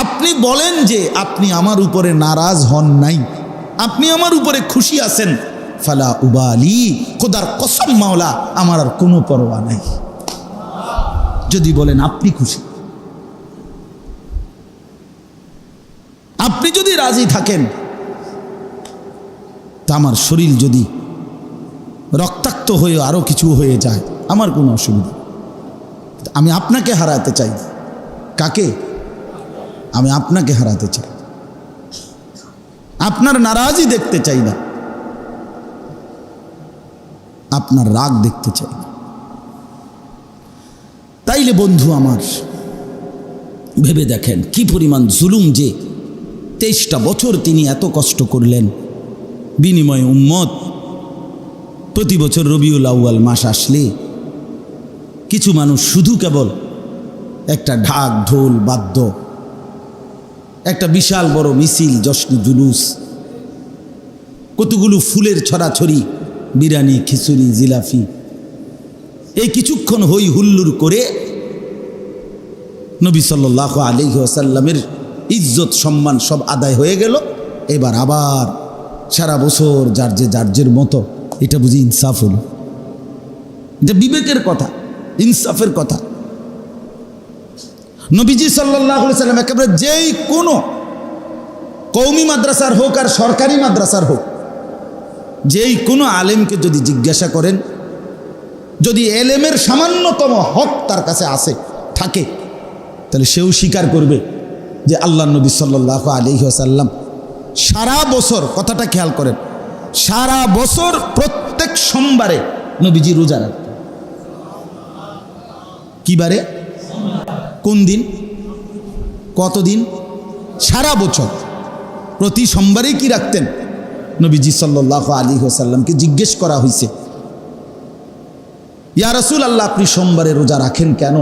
আপনি বলেন যে আপনি আমার উপরে নারাজ হন নাই। আপনি আমার উপরে খুশি আছেন। ফালা উবালি, খোদার কসম মাওলা, আমার আর কোনো পরোয়া নাই। যদি বলেন আপনি খুশি। আপনি যদি রাজি থাকেন, তা আমার শরীর যদি রক্তাক্ত হয়ে আরও কিছু হয়ে যায়, আমার কোনো অসুবিধা আমি আপনাকে হারাতে চাই। কাকে? আমি আপনাকে হারাতে চাই। আপনার নারাজই দেখতে চাই না। আপনার রাগ দেখতে চাই না। তাইলে বন্ধু আমার, ভেবে দেখেন কি পরিমাণ জুলুম যে তেইশটা বছর তিনি এত কষ্ট করলেন। বিনিময়ে উম্মত, প্রতি বছর রবিউল আউয়াল মাস আসলে কিছু মানুষ শুধু কেবল একটা ঢাক, ঢোল, বাদ্য একটা বিশাল বড় মিছিল, জশ্ন জুলুস। কতগুলো ফুলের ছড়াছড়ি, বিরিয়ানি, খিচুড়ি জিলাফি এই কিছুক্ষণ হই হুল্লুর করে নবী সাল্লাহ আলী আসাল্লামের ইজ্জত, সম্মান সব আদায় হয়ে গেল। এবার আবার সারা বছর যার যে যার্যের মতো, এটা বুঝি ইনসাফ হলো। এটা বিবেকের কথা, ইনসাফের কথা। নবীজি সাল্লাহ সাল্লাম একেবারে যেই কোনো কৌমি মাদ্রাসার হোক আর সরকারি মাদ্রাসার হোক, যেই কোনো আলেমকে যদি জিজ্ঞাসা করেন, যদি এলেমের সামান্যতম হক তার কাছে আসে, থাকে, তাহলে সেও স্বীকার করবে যে আল্লাহ নবী সাল্লাহ আলী আসাল্লাম সারা বছর, কথাটা খেয়াল করেন, সারা বছর প্রত্যেক সোমবারে নবীজি রোজা রাখতেন। কি বারে? কোন দিন? কতদিন? সারা বছর। প্রতি সোমবারেই কি রাখতেন? নবীজি সাল্লাহ আলী হোসাল্লামকে জিজ্ঞেস করা হয়েছে ইয়া রসুল আল্লাহ আপনি সোমবারে রোজা রাখেন কেন?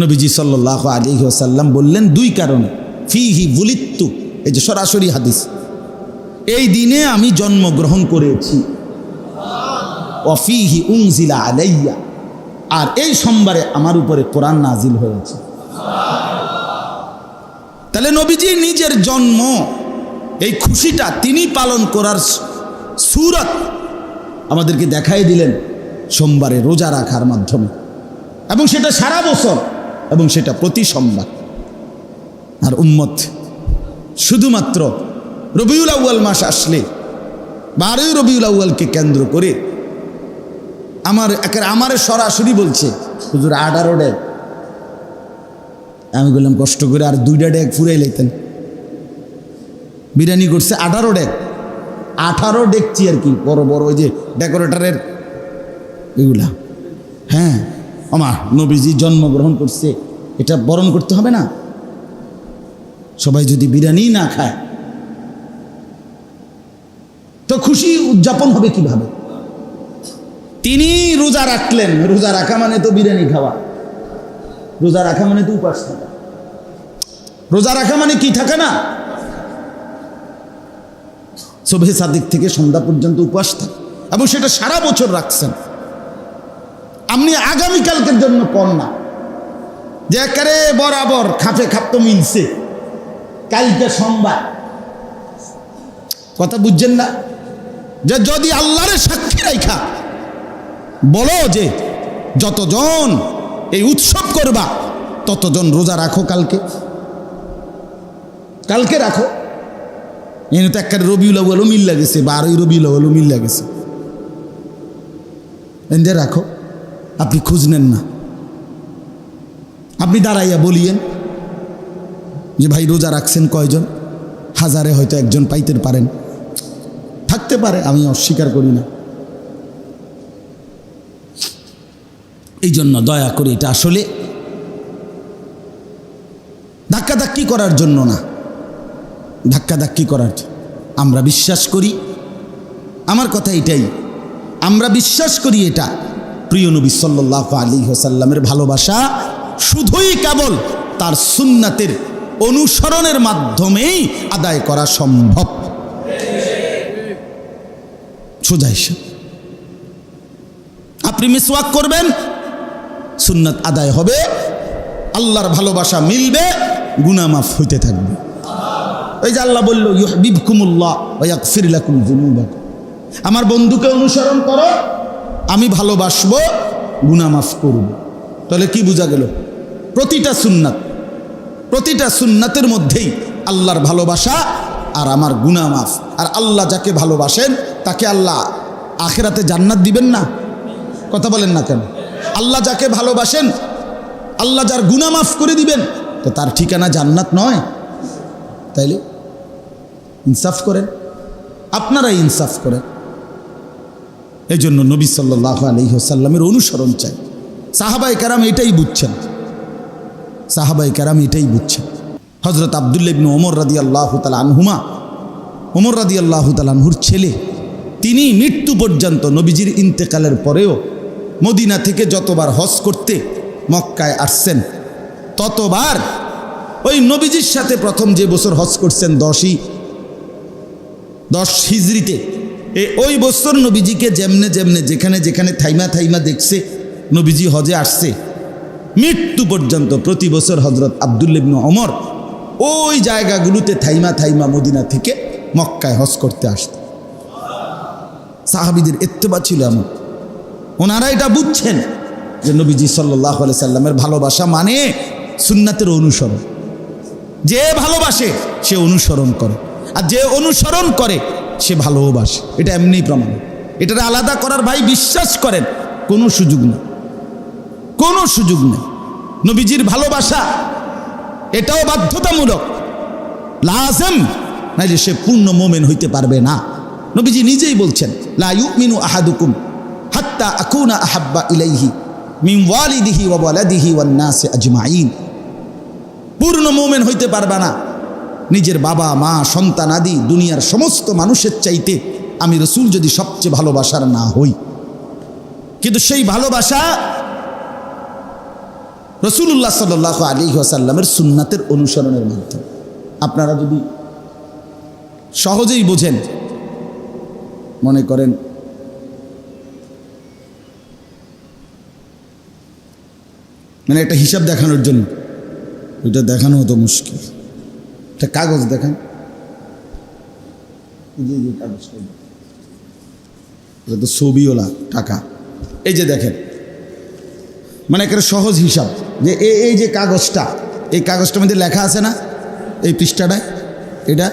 নবীজি সাল্লাহ আলী হোসাল্লাম বললেন, দুই কারণে। ফি হি বুলিত্তু, এই যে সরাসরি হাদিস। এই দিনে আমি জন্মগ্রহণ করেছি। অফিহি উংজিলা আলাইয়া। আর এই সোমবারে আমার উপরে কোরআন নাজিল হয়েছে। তাহলে নবীজি নিজের জন্ম, এই খুশিটা তিনি পালন করার সুরত আমাদেরকে দেখাই দিলেন সোমবারে রোজা রাখার মাধ্যমে। এবং সেটা সারা বছর, এবং সেটা প্রতি সোমবার। আর উম্মত, শুধুমাত্র রবিউল আউ্য়াল মাস আসলে, বারোই রবিউল আউ্য়ালকে কেন্দ্র করে আমার একের আমারে সরাসরি বলছে, হুজুর, আঠারো ডেক আমি বললাম, কষ্ট করে আর দুইটা ডেক ফুরাই লাইতেন। বিরিয়ানি করছে আঠারো ডেক আঠারো ডেকছি আর কি? বড় বড় ওই যে ডেকোরেটরের এগুলা। হ্যাঁ আমার নবীজি জন্মগ্রহণ করছে। এটা বরণ করতে হবে না? সবাই যদি বিরিয়ানি না খায়, তো খুশি উদযাপন হবে কীভাবে? তিনি রোজা রাখলেন, রোজা রাখা মানে তো বিরিয়ানি খাওয়া। রোজা রাখা মানে তো উপাস থাকা। রোজা রাখা মানে কি থাকে না? সবে সাদিক থেকে সন্ধ্যা পর্যন্ত উপবাস থাকে। এবং সেটা সারা বছর রাখছেন। আপনি আগামীকালকের জন্য কন না। যে একেবারে বরাবর খাপে খাপ তো মিলছে। কালকে সোমবার। কথা বুঝছেন না? যে যদি আল্লাহরে সাক্ষী বলো যে যতজন এই উৎসব করবা, ততজন রোজা রাখো কালকে। কালকে রাখো। এনে তো একটা রবিউল আউ্বালও মিল লাগেছে, বারোই রবিউল আউ্বালও মিল লাগেছে। এনে রাখো। আপনি খুঁজ নেন না। আপনি দাঁড়াইয়া বলিয়েন যে ভাই রোজা রাখছেন কয়জন? হাজারে হয়তো একজন পাইতে পারেন। থাকতে পারে, আমি অস্বীকার করি না। এই জন্য দয়া করে এটা আসলে ধাক্কাধাক্কি করার জন্য না। ধাক্কাধাক্কি করার আমরা বিশ্বাস করি, আমার কথা এটাই। আমরা বিশ্বাস করি এটা। প্রিয় নবী সাল্লাহ আলী হোসাল্লামের ভালোবাসা শুধুই কেবল তার সুন্নাতের অনুসরণের মাধ্যমেই আদায় করা সম্ভব। সোজা হিসাব আপনি মিসওয়াক করবেন সুন্নাত আদায় হবে, আল্লাহর ভালোবাসা মিলবে গুনামাফ হইতে থাকবে। ওই যে আল্লাহ বলল, ইউহবিবকুমুল্লাহ ওয়াগফির লাকুম যুনুবাকুম। আমার বন্ধুকে অনুসরণ করো, আমি ভালোবাসবো গুনামাফ করব। তাহলে কি বোঝা গেল? প্রতিটা সুন্নাত, প্রতিটা সুন্নাতের মধ্যেই আল্লাহর ভালোবাসা আর আমার গুনামাফ আর আল্লাহ যাকে ভালোবাসেন, তাকে আল্লাহ আখেরাতে জান্নাত দিবেন না? কথা বলেন না কেন? আল্লাহ যাকে ভালোবাসেন, আল্লাহ যার গুনামাফ করে দিবেন, তো তার ঠিকানা জান্নাত নয়। তাইলে ইনসাফ করেন। আপনারাই ইনসাফ করেন। এই জন্য নবী সাল্লাহ আলহিহসাল্লামের অনুসরণ চাই। সাহাবাই কারাম এটাই বুঝছেন। সাহাবাই কারাম এটাই বুঝছেন। হজরত আবদুল্লাবিন ওমর রাদি আল্লাহ তালা আনহুমা, ওমর রাদি আল্লাহ তালানহুর ছেলে, তিনি মৃত্যু পর্যন্ত নবীজির ইন্তেকালের পরেও মদিনা থেকে যতবার হজ করতে মক্কায় আসছেন, ততবার ওই নবীজির সাথে প্রথম যে বছর হজ করছেন দশই, দশ হিজড়িতে, এ ওই বছর নবীজিকে যেমনে যেমনে, যেখানে যেখানে থাইমা থাইমা দেখছে, নবীজি হজে আসছে। মৃত্যু পর্যন্ত প্রতি বছর হজরত আবদুল্লিবনু অমর ওই জায়গাগুলোতে থাইমা থাইমা মদিনা থেকে মক্কায় হজ করতে আসত। সাহাবিদের এত্তেবা ছিল এমন। ওনারা এটা বুঝছেন যে নবীজি সাল্লাহ সাল্লামের ভালোবাসা মানে সুন্নাতের অনুসরণ। যে ভালোবাসে, সে অনুসরণ করে। আর যে অনুসরণ করে, সে ভালোবাসে। এটা এমনি প্রমাণ। এটা আলাদা করার ভাই বিশ্বাস করেন, কোনো সুযোগ নেই। কোনো সুযোগ নেই। নবীজির ভালোবাসা, এটাও বাধ্যতামূলক। লাজেম, নাইলে সে পূর্ণ মোমেন হইতে পারবে না। নবীজি নিজেই বলছেন, লা ইউমিনু আহাদুকুম। হাত্তা আকুনা আহাব্বা ইলাইহি মিন ওয়ালিদিহি ওয়া ওয়ালাদিহি ওয়ান নাসি আজমাইন। পূর্ণ মোমেন হইতে পারবে না। নিজের বাবা, মা, সন্তান আদি দুনিয়ার সমস্ত মানুষের চাইতে আমি রসুল যদি সবচেয়ে ভালোবাসার না হই। কিন্তু সেই ভালোবাসা রসুল্লাহ সাল আলী আসাল্লামের সুন্নাতের অনুসরণের মাধ্যমে। আপনারা যদি সহজেই বোঝেন, মনে করেন মানে একটা হিসাব দেখানোর জন্য। ওইটা দেখানো হতো মুশকিল। একটা কাগজ দেখান। এটা তো ছবিওলা টাকা। এই যে দেখেন। মানে একটা সহজ হিসাব যে এই যে কাগজটা, এই কাগজটার মধ্যে লেখা আছে না? এই পৃষ্ঠাটায়। এটা?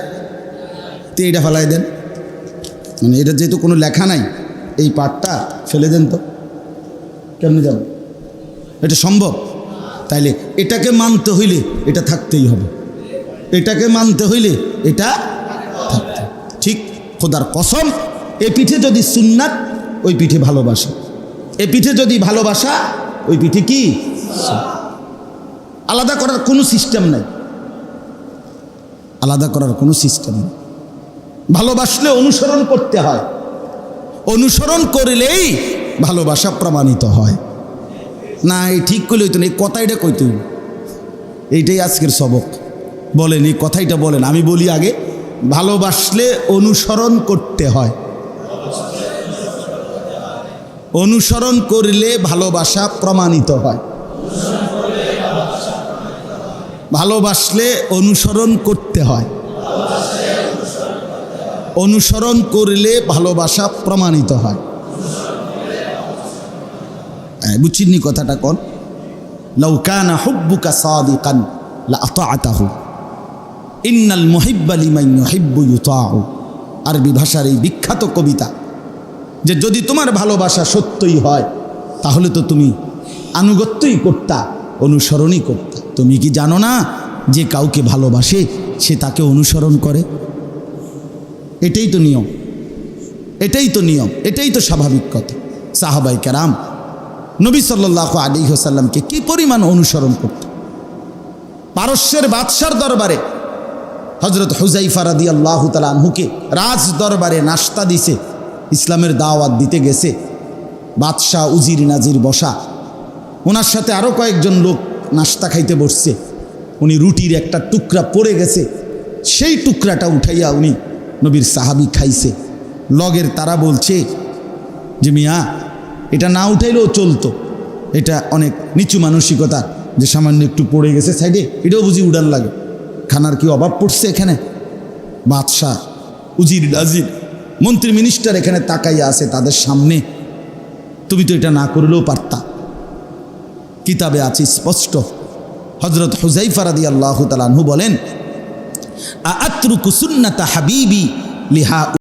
তো এটা ফেলাই দেন। মানে এটা যেহেতু কোনো লেখা নাই, এই পাঠটা ফেলে দেন তো। কেমনি যাব? এটা সম্ভব? তাইলে এটাকে মানতে হইলে এটা থাকতেই হবে। এটাকে মানতে হইলে এটা থাকতে। ঠিক খোদার কসম, এ পিঠে যদি সুন্নাত, ওই পিঠে ভালোবাসা। এ পিঠে যদি ভালোবাসা, ওই পিঠে কি? আলাদা করার কোনো সিস্টেম নাই। আলাদা করার কোনো সিস্টেম নেই। ভালোবাসলে অনুসরণ করতে হয়। অনুসরণ করলেই ভালোবাসা প্রমাণিত হয়। না এই ঠিক করলে হইতো না এই কথাইটা কইতে। এইটাই আজকের সবক। বলেন এই কথাইটা বলেন। আমি বলি আগে ভালোবাসলে অনুসরণ করতে হয়। অনুসরণ করলে ভালোবাসা প্রমাণিত হয়। ভালোবাসলে অনুসরণ করতে হয়। অনুসরণ করলে ভালোবাসা প্রমাণিত হ্যাঁ, বুঝছিনি কথাটা কন। লৌকানা হুব্বুকা সাদিকান লা আতাআতাহু ইন্নাল মুহিব্বা লিমান ইউহিব্বু ইউতাউ। আরবি ভাষার এই বিখ্যাত কবিতা, যে যদি তোমার ভালোবাসা সত্যই হয়, তাহলে তো তুমি আনুগত্যই করতা, অনুসরণই করতা। তুমি কি জানো না যে কাউকে ভালোবাসে, সে তাকে অনুসরণ করে? এটাই তো নিয়ম, এটাই তো নিয়ম, এটাই তো স্বাভাবিক কথা। সাহাবাই কেরাম নবী সাল্লাহ আলী হোসাল্লামকে কি পরিমাণ অনুসরণ করত? পারস্যের বাদশার দরবারে হজরত হুজাইফা রাদি আল্লাহ তালহুকে রাজ দরবারে নাস্তা দিছে, ইসলামের দাওয়াত দিতে গেছে, বাদশাহ উজির নাজির বসা ওনার সাথে আরও কয়েকজন লোক নাস্তা খাইতে বসছে, উনি রুটির একটা টুকরা পড়ে গেছে, সেই টুকরাটা উঠাইয়া উনি নবীর সাহাবি খাইছে। লগের তারা বলছে, যে মিয়া এটা না উঠাইলেও চলতো। এটা অনেক নিচু মানসিকতা যে সামান্য একটু পড়ে গেছে সাইডে, এটাও বুঝি উড়ান লাগে। খানার কি অভাব পড়ছে এখানে? বাদশাহ উজির নাজির মন্ত্রী মিনিস্টার এখানে তাকাইয়া আছে তাদের সামনে। তুমি তো এটা না করলেও পারতা। কিতাবে আছে স্পষ্ট। হজরত হুজাইফারাদি আল্লাহ তালাহু বলেন আত্রুকু সুন্নাতা হাবিবি লিহা